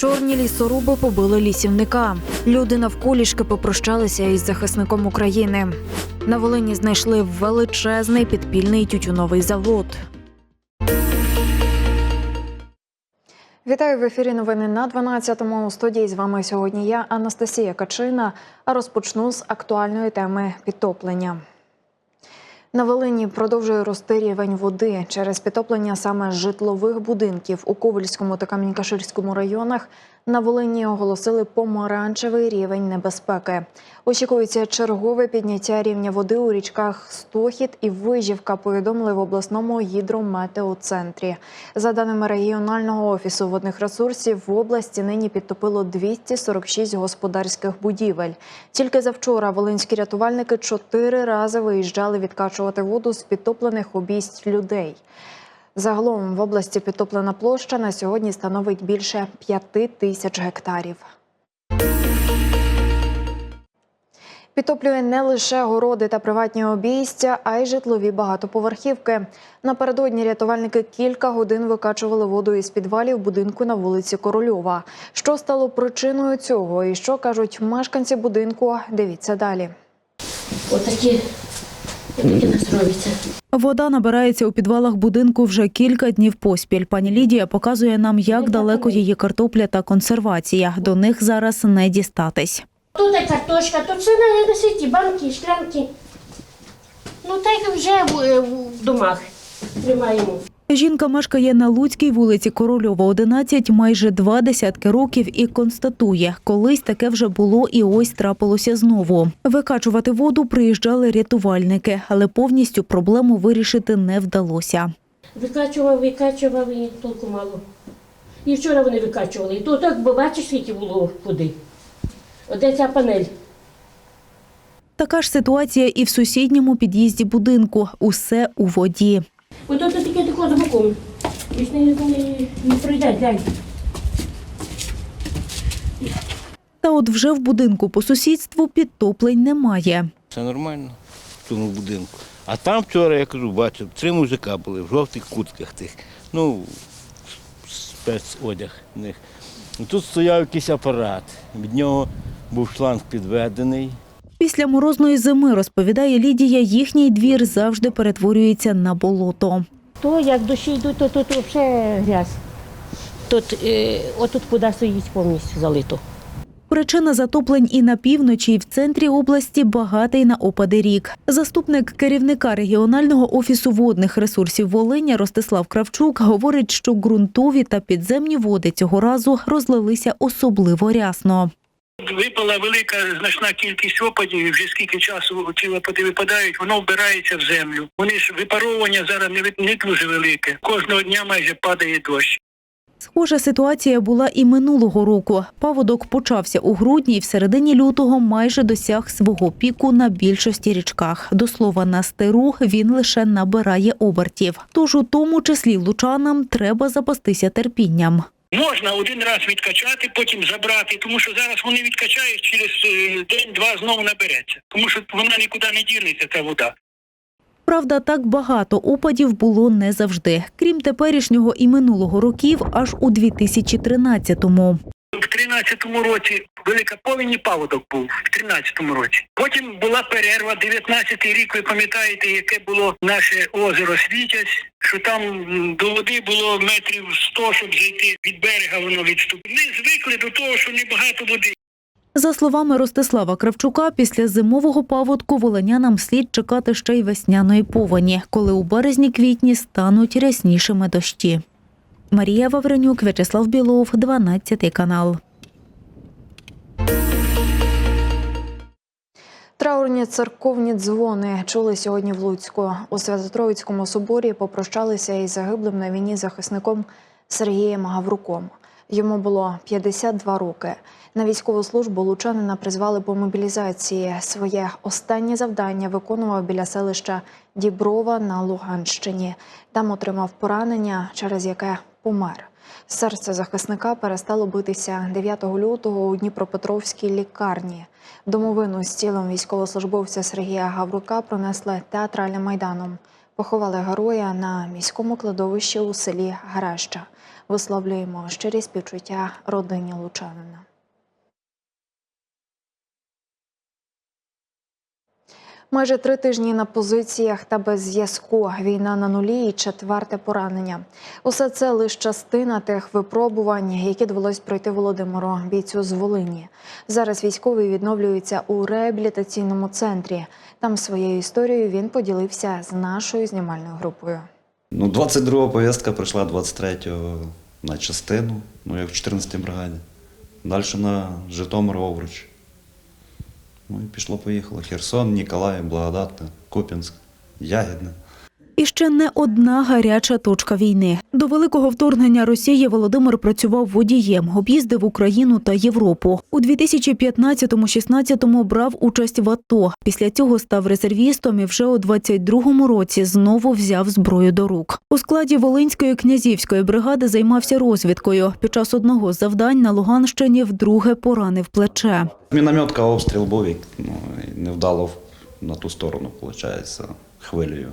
Чорні лісоруби побили лісівника. Люди навколішки попрощалися із захисником України. На Волині знайшли величезний підпільний тютюновий завод. Вітаю в ефірі. Новини на 12-му. У студії з вами сьогодні я Анастасія Качина. А розпочну з актуальної теми підтоплення. На Волині продовжує рости рівень води через підтоплення саме житлових будинків у Ковельському та Камінькаширському районах. На Волині оголосили помаранчевий рівень небезпеки. Очікується чергове підняття рівня води у річках Стохід і Вижівка. Повідомили в обласному гідрометеоцентрі. За даними регіонального офісу водних ресурсів, в області нині підтопило 246 господарських будівель. Тільки завчора волинські рятувальники чотири рази виїжджали відкачувати воду з підтоплених обійсть людей. Загалом в області підтоплена площа на сьогодні становить більше п'яти тисяч гектарів. Підтоплює не лише городи та приватні обійстя, а й житлові багатоповерхівки. Напередодні рятувальники кілька годин викачували воду із підвалів будинку на вулиці Корольова. Що стало причиною цього і що кажуть мешканці будинку? Дивіться далі. Отакі, отакі нас робиться. Вода набирається у підвалах будинку вже кілька днів поспіль. Пані Лідія показує нам, як далеко її картопля та консервація. До них зараз не дістатись. Тут і картошка, тут все носить, і банки, шклянки. Ну так вже в домах тримаємо. Жінка мешкає на Луцькій вулиці Корольова, 11, майже два десятки років і констатує, колись таке вже було і ось трапилося знову. Викачувати воду приїжджали рятувальники, але повністю проблему вирішити не вдалося. Викачував, викачував і толку мало. І вчора вони викачували. І то так, бо бачиш, скільки було води. Оде ця панель. Така ж ситуація і в сусідньому під'їзді будинку. Усе у воді. Ось тут таке тако з боком. І ж не, не, не пройде, глянь. Та от вже в будинку по сусідству підтоплень немає. Все нормально в тому будинку. А там вчора, я кажу, бачив, три мужика були в жовтих куртках тих. Ну, спецодяг в них. І Тут стояв якийсь апарат. Від нього був шланг підведений. Після морозної зими, розповідає Лідія, їхній двір завжди перетворюється на болото. То як дощі йдуть, то тут взагалі грязь. Тут, е, отут вода стоїть повністю залито. Причина затоплень і на півночі, і в центрі області багатий на опади рік. Заступник керівника регіонального офісу водних ресурсів Волиня Ростислав Кравчук говорить, що ґрунтові та підземні води цього разу розлилися особливо рясно. Випала велика значна кількість опадів, і вже скільки часу ці опади випадають, воно вбирається в землю. Вони ж випаровування зараз не, не дуже велике. Кожного дня майже падає дощ. Схожа ситуація була і минулого року. Паводок почався у грудні і в середині лютого майже досяг свого піку на більшості річках. До слова, на стиру він лише набирає обертів. Тож у тому числі лучанам треба запастися терпінням. Можна один раз відкачати, потім забрати, тому що зараз вони відкачають через е, день-два знову набереться. Тому що вона нікуди не дінеться, ця вода. Правда, так багато опадів було не завжди. Крім теперішнього і минулого років, аж у 2013-му. В 13-му році велика повінь і паводок був в 13-му році. Потім була перерва, 19-й рік, ви пам'ятаєте, яке було наше озеро Світязь, що там до води було метрів 100, щоб зайти від берега, воно відступило. Ми звикли до того, що небагато води. За словами Ростислава Кравчука, після зимового паводку волонянам слід чекати ще й весняної повені, коли у березні-квітні стануть ряснішими дощі. Марія Вавренюк, В'ячеслав Білов, 12 канал. Траурні церковні дзвони чули сьогодні в Луцьку. У Свято-Троїцькому соборі попрощалися із загиблим на війні захисником Сергієм Гавруком. Йому було 52 роки. На військову службу лучанина призвали по мобілізації. Своє останнє завдання виконував біля селища Діброва на Луганщині. Там отримав поранення, через яке помер. Серце захисника перестало битися 9 лютого у Дніпропетровській лікарні. Домовину з тілом військовослужбовця Сергія Гаврука пронесли театральним майданом. Поховали героя на міському кладовищі у селі Гареща. Висловлюємо щирі співчуття родині Лучанина. Майже три тижні на позиціях та без зв'язку. Війна на нулі і четверте поранення. Усе це лише частина тих випробувань, які довелось пройти Володимиру бійцю з Волині. Зараз військовий відновлюється у реабілітаційному центрі. Там своєю історією він поділився з нашою знімальною групою. Ну, 22 повістка прийшла 23-го на частину, ну як в 14-й бригаді. Далі на Житомир Овруч. Ну і пішло-поїхало. Херсон, Ніколаїв, Благодатна, Купінськ, Ягідне. І ще не одна гаряча точка війни. До великого вторгнення Росії Володимир працював водієм, об'їздив Україну та Європу. У 2015-16 брав участь в АТО. Після цього став резервістом і вже у 22-му році знову взяв зброю до рук. У складі Волинської князівської бригади займався розвідкою. Під час одного з завдань на Луганщині вдруге поранив плече. Мінометка обстріл був, ну, невдало на ту сторону, виходить, хвилею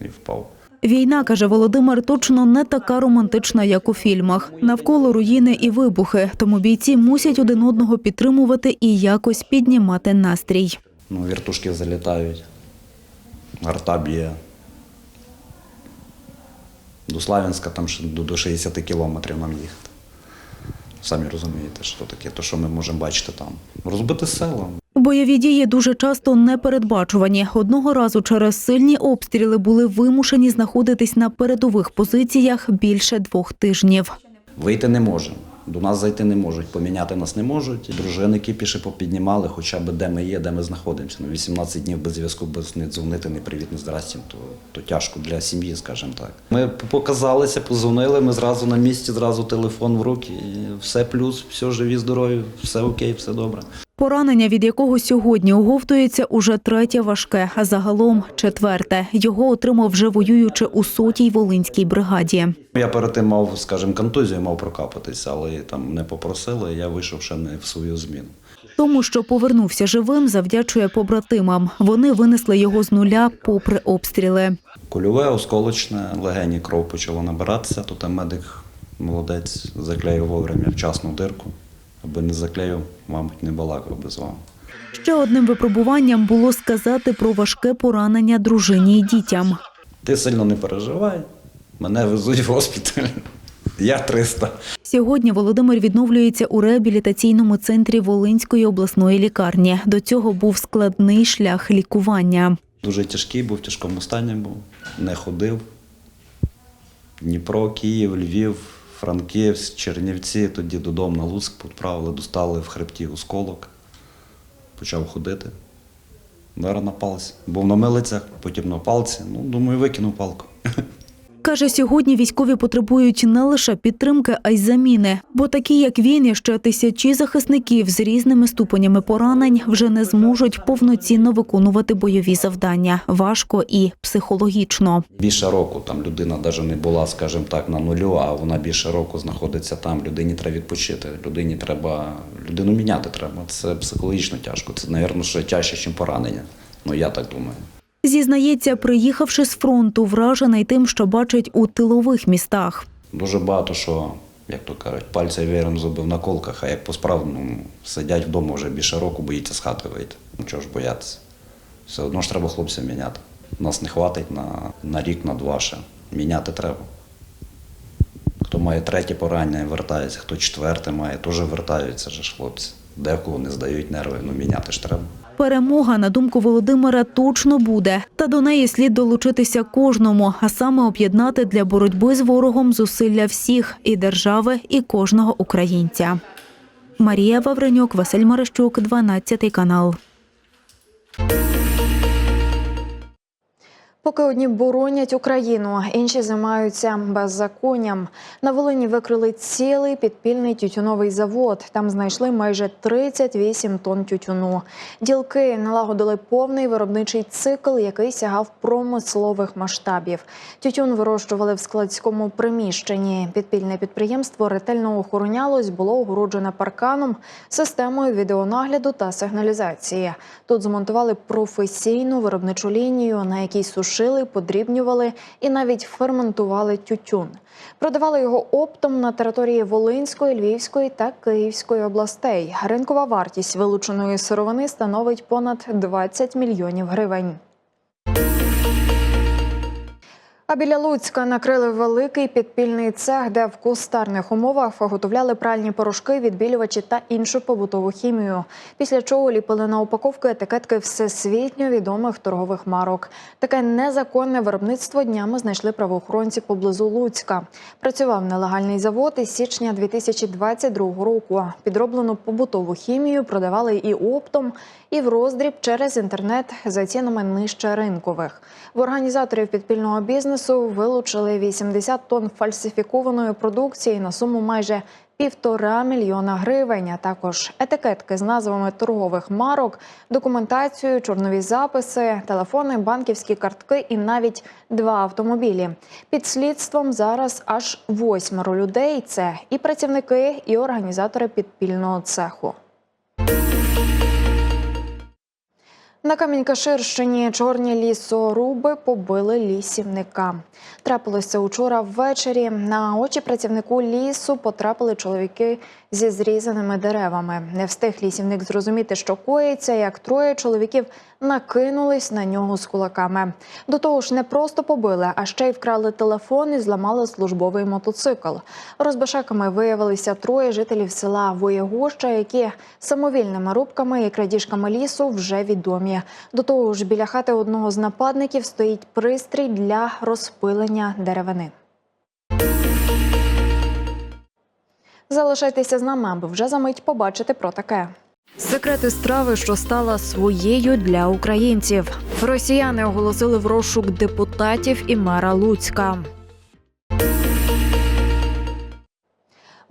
і впав. Війна, каже Володимир, точно не така романтична, як у фільмах. Навколо руїни і вибухи, тому бійці мусять один одного підтримувати і якось піднімати настрій. Ну, вертушки залітають, арта б'є. До Славянська там ще до до 60 кілометрів нам їхати. Самі розумієте, що таке, то що ми можемо бачити там. Розбите село. Бойові дії дуже часто непередбачувані. Одного разу через сильні обстріли були вимушені знаходитись на передових позиціях більше двох тижнів. Вийти не можемо. До нас зайти не можуть, поміняти нас не можуть. Дружини кіпіші попіднімали, хоча б де ми є, де ми знаходимося. Ну, 18 днів без зв'язку, без не дзвонити, не привіт, не здрасті, то, то тяжко для сім'ї, скажімо так. Ми показалися, позвонили, ми зразу на місці, зразу телефон в руки. І все плюс, все живі, здорові, все окей, все добре. Поранення, від якого сьогодні оговтується, уже третє важке, а загалом четверте. Його отримав вже воюючи у сотій волинській бригаді. Я перед тим мав, скажімо, контузію, мав прокапатися, але там не попросили, я вийшов ще не в свою зміну. Тому, що повернувся живим, завдячує побратимам. Вони винесли його з нуля попри обстріли. Кульове, осколочне, легені кров почала набиратися, там медик молодець заклеїв вовремя вчасну дирку. Аби не заклеїв, мабуть, не балакав би з вами. Ще одним випробуванням було сказати про важке поранення дружині й дітям. Ти сильно не переживай, мене везуть в госпіталь. Я 300. Сьогодні Володимир відновлюється у реабілітаційному центрі Волинської обласної лікарні. До цього був складний шлях лікування. Дуже тяжкий був, в тяжкому стані був, не ходив. Дніпро, Київ, Львів, Франківськ, Чернівці, тоді додому на Луцьк відправили, достали в хребті осколок. Почав ходити. Зараз на палець. Був на милицях, потім на палці. Ну, думаю, викинув палку. Каже, сьогодні військові потребують не лише підтримки, а й заміни. Бо такі, як він, і ще тисячі захисників з різними ступенями поранень вже не зможуть повноцінно виконувати бойові завдання. Важко і психологічно. Більше року там людина навіть не була, скажімо так, на нулю, а вона більше року знаходиться там. Людині треба відпочити. Людині треба людину міняти треба. Це психологічно тяжко. Це, мабуть, ще тяжче, ніж поранення. Ну я так думаю. Зізнається, приїхавши з фронту, вражений тим, що бачить у тилових містах. Дуже багато що, як то кажуть, пальця віром зубив на колках, а як по-справному сидять вдома вже більше року, боїться з хати вийти. Ну чого ж боятися? Все одно ж треба хлопцям міняти. Нас не хватить на, на рік, на два ще. Міняти треба. Хто має третє поранення, вертається, хто четверте має, теж вертаються ж хлопці. Декого не здають нерви, ну міняти ж треба. Перемога, на думку Володимира, точно буде. Та до неї слід долучитися кожному, а саме об'єднати для боротьби з ворогом зусилля всіх і держави, і кожного українця. Марія Вавренюк, Василь Марищук, 12 канал. Поки одні боронять Україну, інші займаються беззаконням. На Волині викрили цілий підпільний тютюновий завод. Там знайшли майже 38 тонн тютюну. Ділки налагодили повний виробничий цикл, який сягав промислових масштабів. Тютюн вирощували в складському приміщенні. Підпільне підприємство ретельно охоронялось, було огороджене парканом, системою відеонагляду та сигналізації. Тут змонтували професійну виробничу лінію, на якій сушили сушили, подрібнювали і навіть ферментували тютюн. Продавали його оптом на території Волинської, Львівської та Київської областей. Ринкова вартість вилученої сировини становить понад 20 мільйонів гривень. А біля Луцька накрили великий підпільний цех, де в кустарних умовах виготовляли пральні порошки, відбілювачі та іншу побутову хімію. Після чого ліпили на упаковки етикетки всесвітньо відомих торгових марок. Таке незаконне виробництво днями знайшли правоохоронці поблизу Луцька. Працював нелегальний завод із січня 2022 року. Підроблену побутову хімію продавали і оптом, і в роздріб через інтернет за цінами нижче ринкових. В організаторів підпільного бізнесу вилучили 80 тонн фальсифікованої продукції на суму майже півтора мільйона гривень, а також етикетки з назвами торгових марок, документацію, чорнові записи, телефони, банківські картки і навіть два автомобілі. Під слідством зараз аж восьмеро людей. Це і працівники, і організатори підпільного цеху. На Камінькаширщині чорні лісоруби побили лісівника. Трапилося учора ввечері. На очі працівнику лісу потрапили чоловіки зі зрізаними деревами. Не встиг лісівник зрозуміти, що коїться, як троє чоловіків накинулись на нього з кулаками. До того ж, не просто побили, а ще й вкрали телефон і зламали службовий мотоцикл. Розбишаками виявилися троє жителів села Воєгоща, які самовільними рубками і крадіжками лісу вже відомі. До того ж, біля хати одного з нападників стоїть пристрій для розпилення деревини. Залишайтеся з нами, аби вже за мить побачити про таке. Секрети страви, що стала своєю для українців. Росіяни оголосили в розшук депутатів і мера Луцька.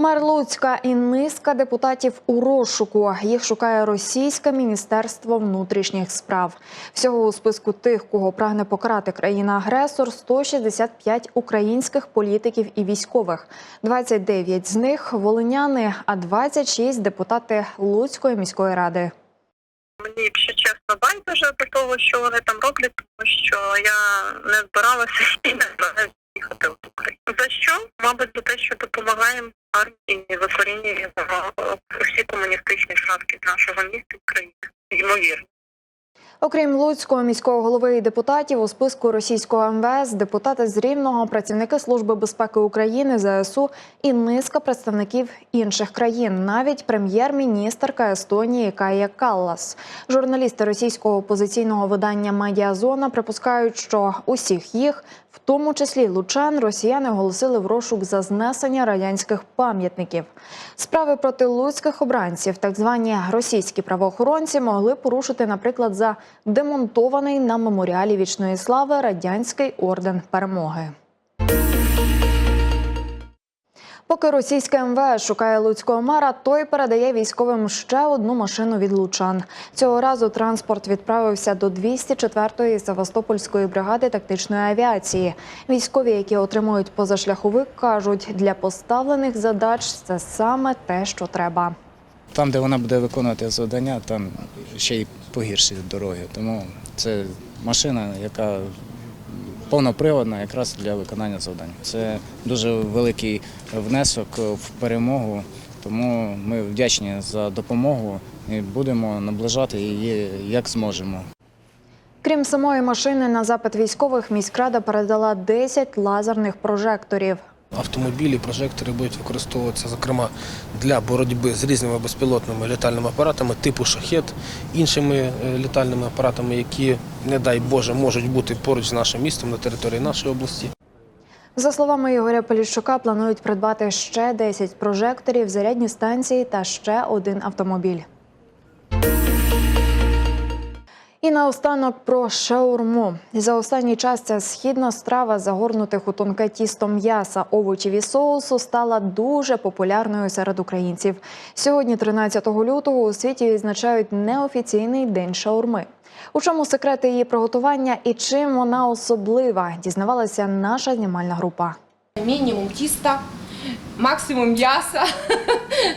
Мер Луцька і низка депутатів у розшуку. Їх шукає російське міністерство внутрішніх справ. Всього у списку тих, кого прагне покарати країна-агресор, 165 українських політиків і військових. 29 з них волиняни, а 26 – депутати Луцької міської ради. Мені, якщо чесно, байдуже до того, що вони там роблять, тому що я не збиралася і не збираюся їхати в Україну. За що? Мабуть, за те, що допомагаємо армії викорінюємо всі комуністичні шапки нашого міста України. країни. Ймовірно. Окрім Луцького міського голови і депутатів, у списку російського МВС депутати з Рівного, працівники Служби безпеки України, ЗСУ і низка представників інших країн, навіть прем'єр-міністерка Естонії Кая Каллас. Журналісти російського опозиційного видання Медіазона припускають, що усіх їх, в тому числі лучан, росіяни оголосили в розшук за знесення радянських пам'ятників. Справи проти луцьких обранців, так звані російські правоохоронці, могли порушити, наприклад, за демонтований на меморіалі вічної слави радянський орден перемоги. Поки російське МВС шукає луцького мера, той передає військовим ще одну машину від лучан. Цього разу транспорт відправився до 204-ї Севастопольської бригади тактичної авіації. Військові, які отримують позашляховик, кажуть, для поставлених задач це саме те, що треба. Там, де вона буде виконувати завдання, там ще й погірші дороги. Тому це машина, яка повноприводна якраз для виконання завдань. Це дуже великий внесок в перемогу, тому ми вдячні за допомогу і будемо наближати її як зможемо. Крім самої машини, на запит військових міськрада передала 10 лазерних прожекторів. Автомобілі, прожектори будуть використовуватися, зокрема, для боротьби з різними безпілотними літальними апаратами типу шахет, іншими е, літальними апаратами, які, не дай Боже, можуть бути поруч з нашим містом на території нашої області. За словами Ігоря Поліщука, планують придбати ще 10 прожекторів, зарядні станції та ще один автомобіль. І наостанок про шаурму. За останній час ця східна страва загорнутих у тонке тісто м'яса, овочів і соусу стала дуже популярною серед українців. Сьогодні, 13 лютого, у світі відзначають неофіційний день шаурми. У чому секрети її приготування і чим вона особлива, дізнавалася наша знімальна група. Мінімум тіста, максимум м'яса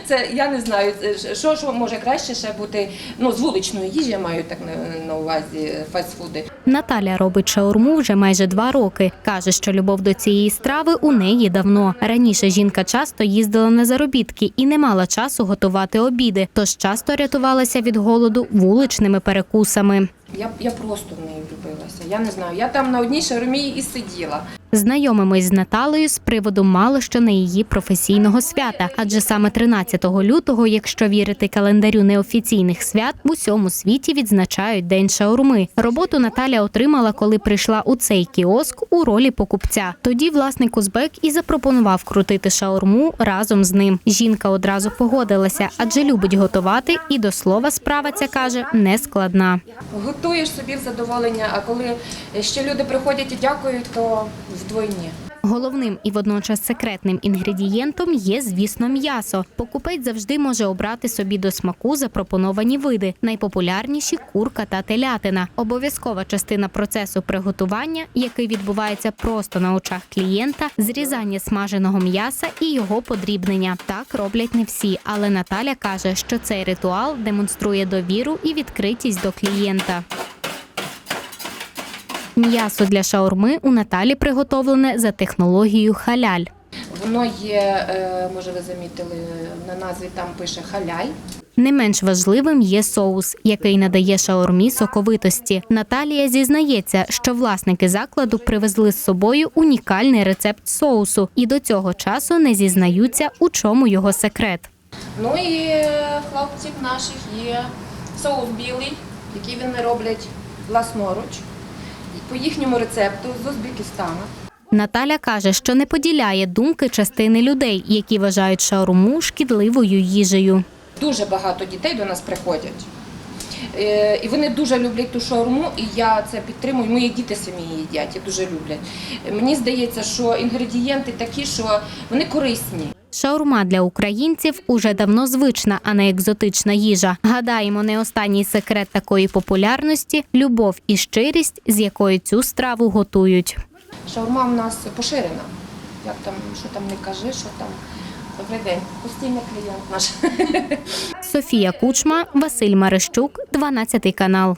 Це я не знаю, е, що, що може краще ще бути. Ну, з вуличної їжі я маю так на, на увазі е, фастфуди. Наталя робить шаурму вже майже два роки. Каже, що любов до цієї страви у неї давно. Раніше жінка часто їздила на заробітки і не мала часу готувати обіди, тож часто рятувалася від голоду вуличними перекусами. Я, я просто в неї влюбилася. Я не знаю. Я там на одній шаурмі і сиділа. Знайомимось з Наталею з приводу мало що не її професійного свята, адже саме 13 лютого, якщо вірити календарю неофіційних свят, в усьому світі відзначають День шаурми. Роботу Наталя отримала, коли прийшла у цей кіоск у ролі покупця. Тоді власник Узбек і запропонував крутити шаурму разом з ним. Жінка одразу погодилася, адже любить готувати, і до слова справа ця каже не складна. Готуєш собі в задоволення, а коли ще люди приходять і дякують, то вдвойні. Головним і водночас секретним інгредієнтом є, звісно, м'ясо. Покупець завжди може обрати собі до смаку запропоновані види. Найпопулярніші курка та телятина. Обов'язкова частина процесу приготування, який відбувається просто на очах клієнта, зрізання смаженого м'яса і його подрібнення. Так роблять не всі, але Наталя каже, що цей ритуал демонструє довіру і відкритість до клієнта. М'ясо для шаурми у Наталі приготовлене за технологією халяль. Воно є, е, може ви замітили, на назві там пише халяль. Не менш важливим є соус, який надає шаурмі соковитості. Наталія зізнається, що власники закладу привезли з собою унікальний рецепт соусу і до цього часу не зізнаються, у чому його секрет. Ну і е, хлопців наших є соус білий, який вони роблять власноруч. По їхньому рецепту з Узбекистану. Наталя каже, що не поділяє думки частини людей, які вважають шаурму шкідливою їжею. Дуже багато дітей до нас приходять. Е, І вони дуже люблять ту шаурму, і я це підтримую. Мої діти самі її їдять і дуже люблять. Мені здається, що інгредієнти такі, що вони корисні. Шаурма для українців уже давно звична, а не екзотична їжа. Гадаємо, не останній секрет такої популярності любов і щирість, з якою цю страву готують. Шаурма в нас поширена. Як там, що там не кажи, що там. Добрий день, постійний клієнт наш. Софія Кучма, Василь Марищук, 12 канал.